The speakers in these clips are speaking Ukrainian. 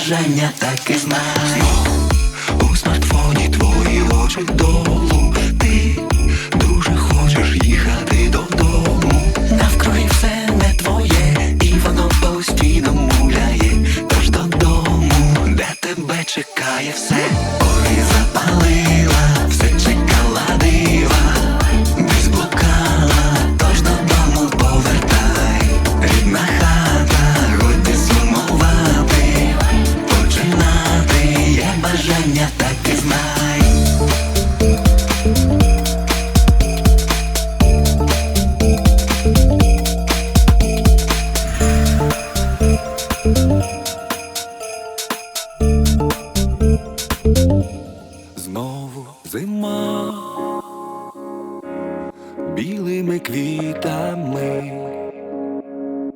бажання, так і знай. У смартфоні твої очі долу. Ти дуже хочеш їхати додому. Навкруги все не твоє, і воно постійно муляє. Тож додому, де тебе чекає все. Ой, запалила, Знову зима. Білими квітами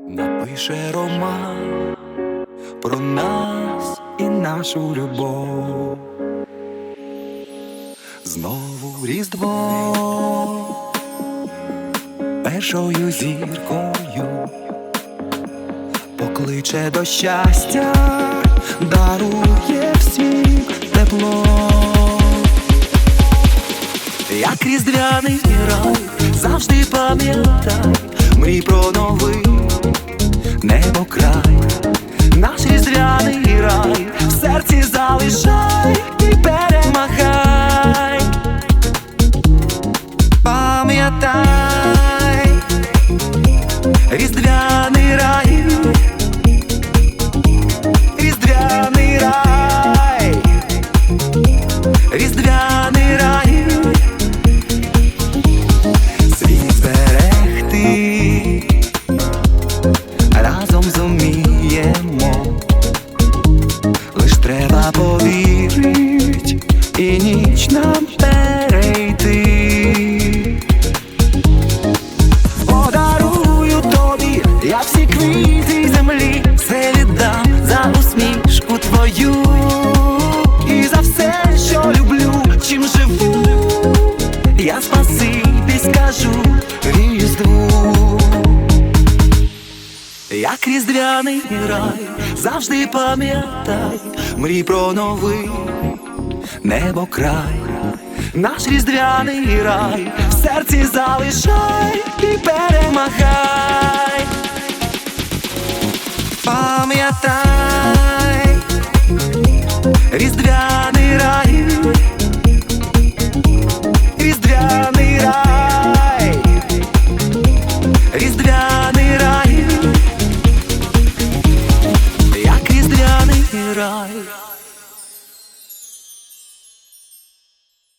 напише роман про нас і нашу любов. Знову різдво. Першою зіркою покличе до щастя, Як різдвяний рай, завжди пам'ятай, мрій про новий небо край, наш різдвяний рай, в серці залишай і перемагай. Пам'ятай, різдвяний рай, різдвяний рай, різдвяний рай. Ніч нам перейти. Подарую тобі, я всі квіти землі, все віддам за усмішку твою і за все, що люблю, чим живу. Я спасибі скажу різдву, як різдвяний рай, завжди пам'ятай, мрій про новий небо край, наш різдвяний рай, в серці залишай і перемагай, пам'ятай, різдвяний рай, різдвяний рай, різдвяний рай, як різдвяний рай.